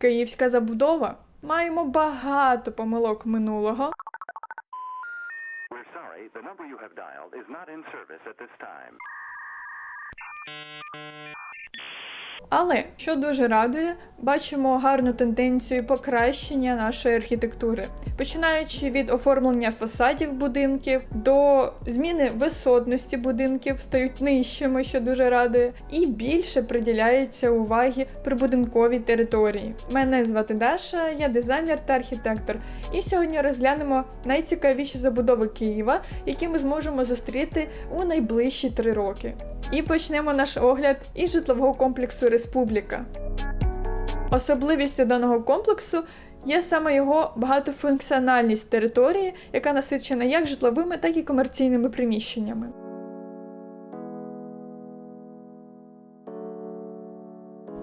Київська забудова. Маємо багато помилок минулого, not in service at this time. Але що дуже радує, бачимо гарну тенденцію покращення нашої архітектури, починаючи від оформлення фасадів будинків до зміни висотності будинків, стають нижчими, що дуже радує, і більше приділяється уваги прибудинковій території. Мене звати Даша, я дизайнер та архітектор. І сьогодні розглянемо найцікавіші забудови Києва, які ми зможемо зустріти у найближчі три роки. І почнемо наш огляд із житлового комплексу Республіка. Особливістю даного комплексу є саме його багатофункціональність території, яка насичена як житловими, так і комерційними приміщеннями.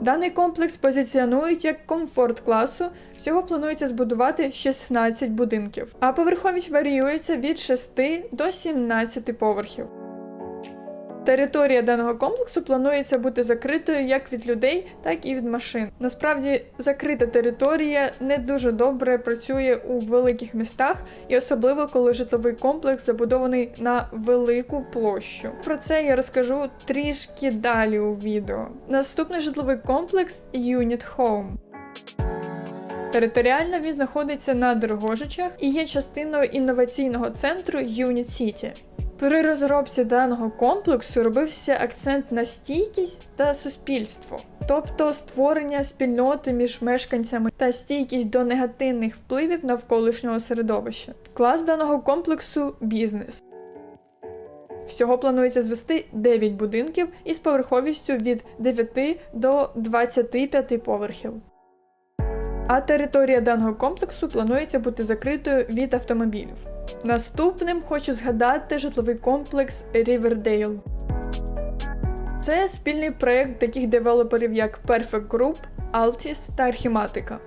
Даний комплекс позиціонують як комфорт класу. Всього планується збудувати 16 будинків, а поверховість варіюється від 6 до 17 поверхів. Територія даного комплексу планується бути закритою як від людей, так і від машин. Насправді, закрита територія не дуже добре працює у великих містах, і особливо коли житловий комплекс забудований на велику площу. Про це я розкажу трішки далі у відео. Наступний житловий комплекс Unit Home. Територіально він знаходиться на Дорогожичах і є частиною інноваційного центру Unit City. При розробці даного комплексу робився акцент на стійкість та суспільство, тобто створення спільноти між мешканцями та стійкість до негативних впливів навколишнього середовища. Клас даного комплексу бізнес. Всього планується звести 9 будинків із поверховістю від 9 до 25 поверхів. А територія даного комплексу планується бути закритою від автомобілів. Наступним хочу згадати житловий комплекс Riverdale. Це спільний проєкт таких девелоперів, як Perfect Group, Altis та Archimatica.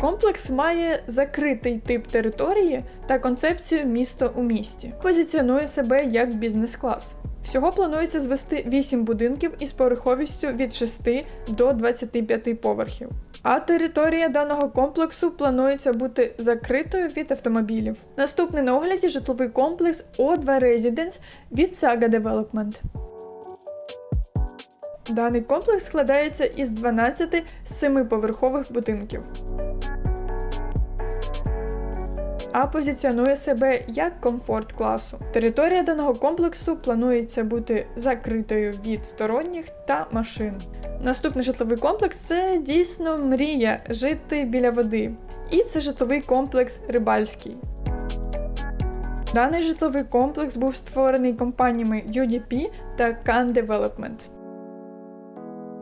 Комплекс має закритий тип території та концепцію місто у місті. Позиціонує себе як бізнес-клас. Всього планується звести 8 будинків із поверховістю від 6 до 25 поверхів. А територія даного комплексу планується бути закритою від автомобілів. Наступний на огляді житловий комплекс O2 Residence від Saga Development. Даний комплекс складається із 12 семиповерхових будинків. А позиціонує себе як комфорт класу. Територія даного комплексу планується бути закритою від сторонніх та машин. Наступний житловий комплекс це дійсно мрія жити біля води. І це житловий комплекс Рибальський. Даний житловий комплекс був створений компаніями UDP та Can Development.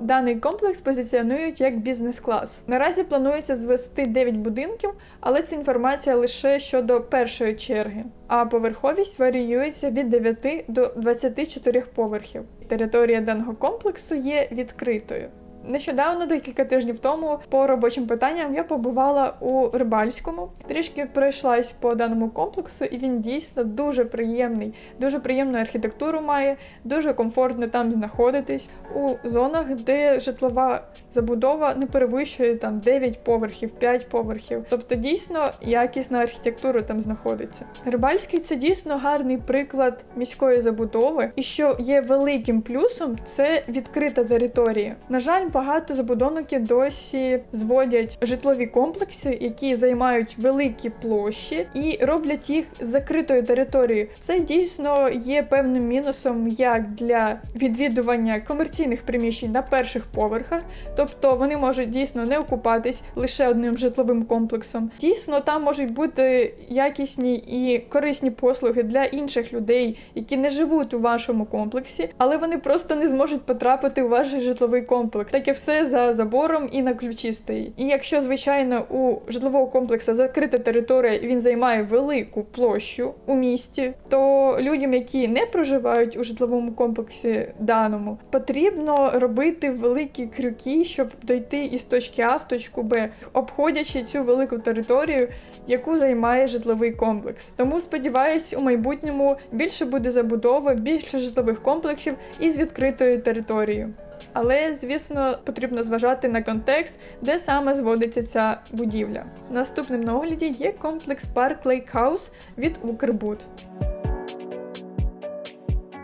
Даний комплекс позиціонують як бізнес-клас. Наразі планується звести 9 будинків, але це інформація лише щодо першої черги. А поверховість варіюється від 9 до 24 поверхів. Територія даного комплексу є відкритою. Нещодавно, декілька тижнів тому, по робочим питанням я побувала у Рибальському, трішки пройшлась по даному комплексу, і він дійсно дуже приємний, дуже приємну архітектуру має, дуже комфортно там знаходитись у зонах, де житлова забудова не перевищує там 9 поверхів, 5 поверхів. Тобто дійсно якісна архітектура там знаходиться. Рибальський це дійсно гарний приклад міської забудови, і що є великим плюсом, це відкрита територія. На жаль, багато забудовників досі зводять житлові комплекси, які займають великі площі, і роблять їх закритою територією. Це дійсно є певним мінусом як для відвідування комерційних приміщень на перших поверхах, тобто вони можуть дійсно не окупатись лише одним житловим комплексом. Дійсно, там можуть бути якісні і корисні послуги для інших людей, які не живуть у вашому комплексі, але вони просто не зможуть потрапити у ваш житловий комплекс. Таке все за забором і на ключі стоїть. І якщо, звичайно, у житлового комплексу закрита територія, він займає велику площу у місті, то людям, які не проживають у житловому комплексі даному, потрібно робити великі крюки, щоб дойти із точки А в точку Б, обходячи цю велику територію, яку займає житловий комплекс. Тому сподіваюсь, у майбутньому більше буде забудови, більше житлових комплексів із відкритою територією. Але, звісно, потрібно зважати на контекст, де саме зводиться ця будівля. Наступним на огляді є комплекс Lake House від Укрбуд.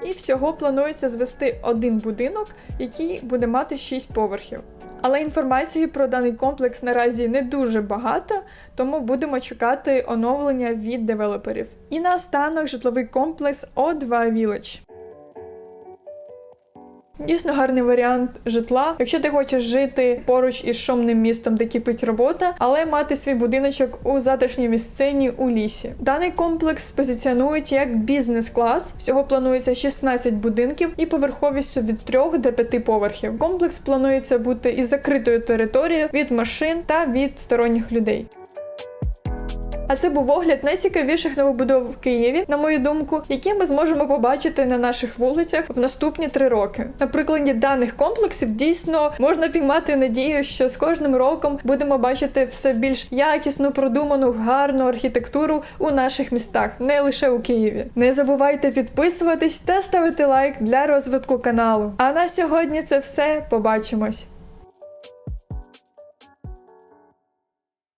І всього планується звести один будинок, який буде мати 6 поверхів. Але інформації про даний комплекс наразі не дуже багато, тому будемо чекати оновлення від девелоперів. І наостанок житловий комплекс O2 Village. Дійсно гарний варіант житла, якщо ти хочеш жити поруч із шумним містом, де кипить робота, але мати свій будиночок у затишній місцині у лісі. Даний комплекс позиціонують як бізнес-клас. Всього планується 16 будинків і поверховістю від 3 до 5 поверхів. Комплекс планується бути із закритою територією від машин та від сторонніх людей. А це був огляд найцікавіших новобудов в Києві, на мою думку, які ми зможемо побачити на наших вулицях в наступні три роки. На прикладі даних комплексів дійсно можна піймати надію, що з кожним роком будемо бачити все більш якісну, продуману, гарну архітектуру у наших містах, не лише у Києві. Не забувайте підписуватись та ставити лайк для розвитку каналу. А на сьогодні це все. Побачимось.